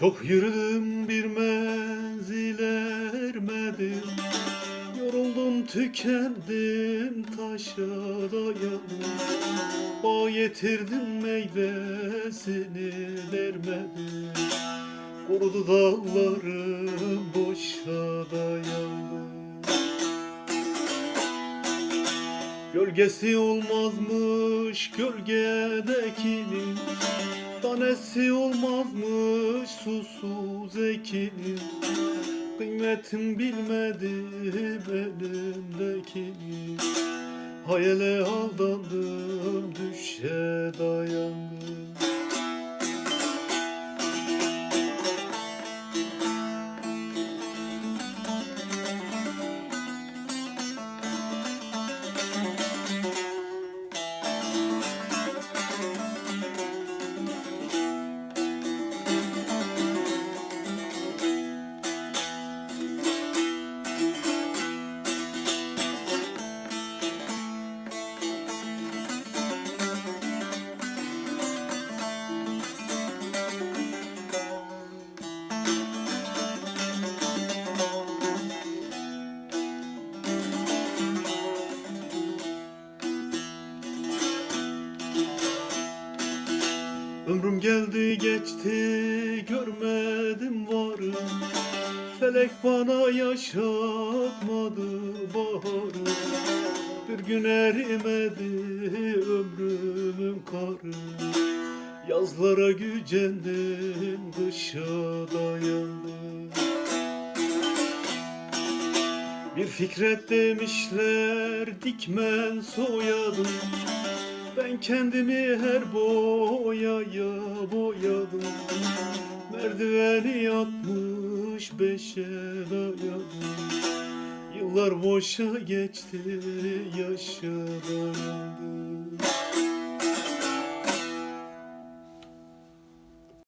Çok yürüdüm bir menzile ermedim Yoruldum tükendim taşa dayandım. Bağ getirdim meyvesini vermedim. Kurudu dallarım boşa dayandı Gölgesi olmazmış gölgedekinin Tanesi olmazmış susuz ekinin Kıymetim bilmedim elimdekini Hayale aldandım düşe dayandım Ömrüm geldi geçti görmedim varım Felek bana yaşatmadı baharı. Bir gün erimedi ömrümün karı. Yazlara gücendim kışa dayandım. Bir fikret demişler dikmen soyadım. Ben kendimi her boyadım Merdiveni yatmış beşe dayadım Yıllar boşa geçti yaşa dayandım